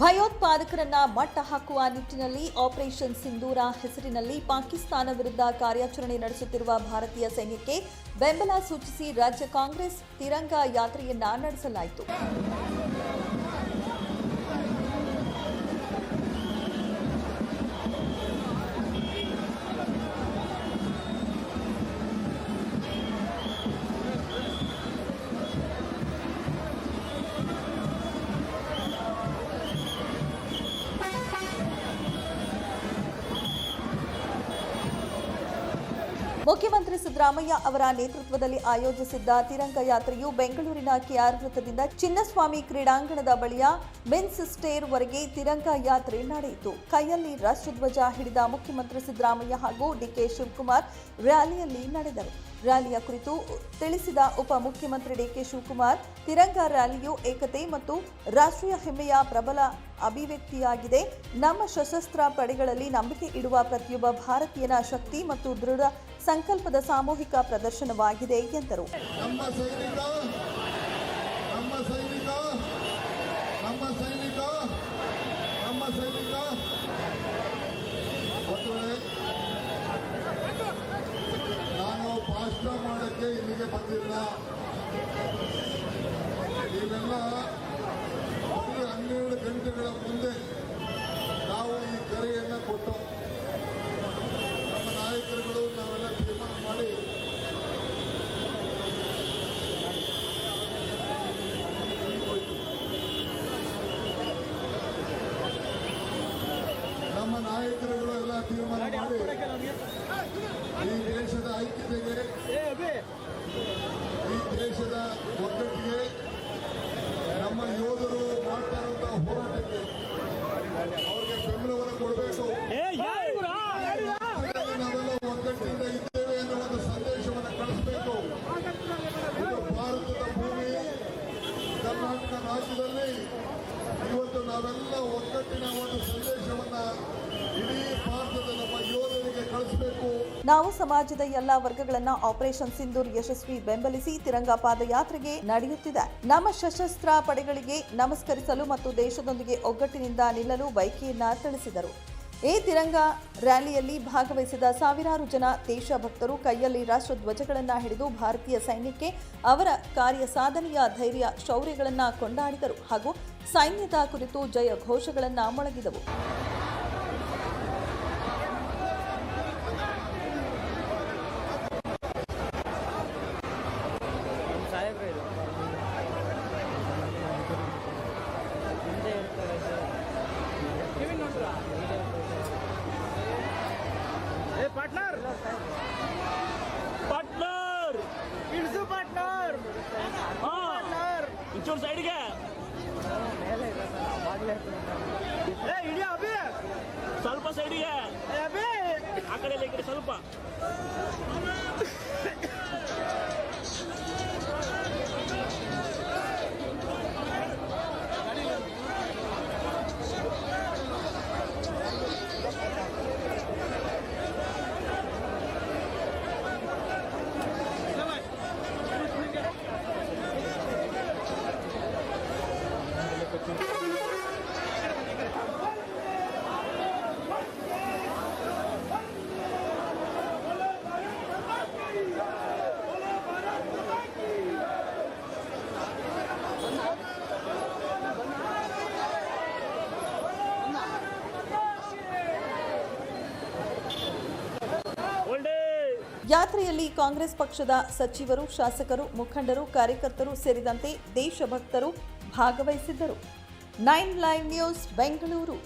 ಭಯೋತ್ಪಾದಕರನ್ನ ಮಟ್ಟ ಹಾಕುವ ನಿಟ್ಟಿನಲ್ಲಿ ಆಪರೇಷನ್ ಸಿಂಧೂರ ಹೆಸರಿನಲ್ಲಿ ಪಾಕಿಸ್ತಾನ ವಿರುದ್ಧ ಕಾರ್ಯಾಚರಣೆ ನಡೆಸುತ್ತಿರುವ ಭಾರತೀಯ ಸೈನ್ಯಕ್ಕೆ ಬೆಂಬಲ ಸೂಚಿಸಿ ರಾಜ್ಯ ಕಾಂಗ್ರೆಸ್ ತಿರಂಗ ಯಾತ್ರೆಯನ್ನ ನಡೆಸಲಾಯಿತು. ಮುಖ್ಯಮಂತ್ರಿ ಸಿದ್ದರಾಮಯ್ಯ ಅವರ ನೇತೃತ್ವದಲ್ಲಿ ಆಯೋಜಿಸಿದ್ದ ತಿರಂಗ ಯಾತ್ರೆಯು ಬೆಂಗಳೂರಿನ ಕೆಆರ್ ವೃತ್ತದಿಂದ ಚಿನ್ನಸ್ವಾಮಿ ಕ್ರೀಡಾಂಗಣದ ಬಳಿಯ ಮೆನ್ಸ್ ಸ್ಟೇರ್ ವರೆಗೆ ತಿರಂಗ ಯಾತ್ರೆ ನಡೆಯಿತು. ಕೈಯಲ್ಲಿ ರಾಷ್ಟ್ರಧ್ವಜ ಹಿಡಿದ ಮುಖ್ಯಮಂತ್ರಿ ಸಿದ್ದರಾಮಯ್ಯ ಹಾಗೂ ಡಿಕೆ ಶಿವಕುಮಾರ್ ರ್ಯಾಲಿಯಲ್ಲಿ ನಡೆದರು. ರ್ಯಾಲಿಯ ಕುರಿತು ತಿಳಿಸಿದ ಉಪಮುಖ್ಯಮಂತ್ರಿ ಡಿಕೆ ಶಿವಕುಮಾರ್, ತಿರಂಗ ರ್ಯಾಲಿಯು ಏಕತೆ ಮತ್ತು ರಾಷ್ಟ್ರೀಯ ಹೆಮ್ಮೆಯ ಪ್ರಬಲ ಅಭಿವ್ಯಕ್ತಿಯಾಗಿದೆ. ನಮ್ಮ ಸಶಸ್ತ್ರ ಪಡೆಗಳಲ್ಲಿ ನಂಬಿಕೆ ಇಡುವ ಪ್ರತಿಯೊಬ್ಬ ಭಾರತೀಯನ ಶಕ್ತಿ ಮತ್ತು ದೃಢ ಸಂಕಲ್ಪದ ಸಾಮೂಹಿಕ ಪ್ರದರ್ಶನವಾಗಿದೆ, ಎಂದರು. ನಮ್ಮ ಸೈನಿಕ. ನಾವೆಲ್ಲ ಒಗ್ಗಟ್ಟಿನ ಒಂದು ಸಂದೇಶವನ್ನ ಇಡೀ ಭಾರತದ ನಮ್ಮ ಯೋಧರಿಗೆ ಕಳಿಸಬೇಕು. ನಾವು ಸಮಾಜದ ಎಲ್ಲಾ ವರ್ಗಗಳನ್ನ ಆಪರೇಷನ್ ಸಿಂಧೂರ್ ಯಶಸ್ವಿ ಬೆಂಬಲಿಸಿ ತಿರಂಗ ಪಾದಯಾತ್ರೆಗೆ ನಡೆಯುತ್ತಿದೆ. ನಮ್ಮ ಸಶಸ್ತ್ರ ಪಡೆಗಳಿಗೆ ನಮಸ್ಕರಿಸಲು ಮತ್ತು ದೇಶದೊಂದಿಗೆ ಒಗ್ಗಟ್ಟಿನಿಂದ ನಿಲ್ಲಲು ಬೈಕಿಯನ್ನ ತಿಳಿಸಿದರು. ಈ ತಿರಂಗ ರ್ಯಾಲಿಯಲ್ಲಿ ಭಾಗವಹಿಸಿದ ಸಾವಿರಾರು ಜನ ದೇಶಭಕ್ತರು ಕೈಯಲ್ಲಿ ರಾಷ್ಟ್ರಧ್ವಜಗಳನ್ನ ಹಿಡಿದು ಭಾರತೀಯ ಸೈನ್ಯಕ್ಕೆ ಅವರ ಕಾರ್ಯ ಸಾಧನೆಯ ಧೈರ್ಯ ಶೌರ್ಯಗಳನ್ನ ಕೊಂಡಾಡಿದರು ಹಾಗೂ ಸೈನ್ಯದ ಕುರಿತು ಜಯ ಘೋಷಗಳನ್ನು ಮೊಳಗಿದವು. ಪಾರ್ಟ್ನರ್ ಪಾರ್ಟ್ನರ್ ಇಳಿಸು ಪಾರ್ಟ್ನರ್ ಪಾರ್ಟ್ನರ್ ಒಂಚೂರು ಸೈಡ್ಗೆ ಮೇಲೆ ಇದೆ ಸರ್ ಬಾಗ್ಲೇ ಏ ಇಡಿಯ ಅಭಿ ಸ್ವಲ್ಪ ಸೈಡ್ಗೆ ಏ ಅಭಿ ಆ ಕಡೆ ಇಲ್ಲ, ಈ ಕಡೆ ಸ್ವಲ್ಪ ಯಾತ್ರೆಯಲ್ಲಿ ಕಾಂಗ್ರೆಸ್ ಪಕ್ಷದ ಸಚಿವರು ಶಾಸಕರು ಮುಖಂಡರು ಕಾರ್ಯಕರ್ತರು ಸೇರಿದಂತೆ ದೇಶಭಕ್ತರು ಭಾಗವಹಿಸಿದ್ದರು. Nine live news Bengaluru.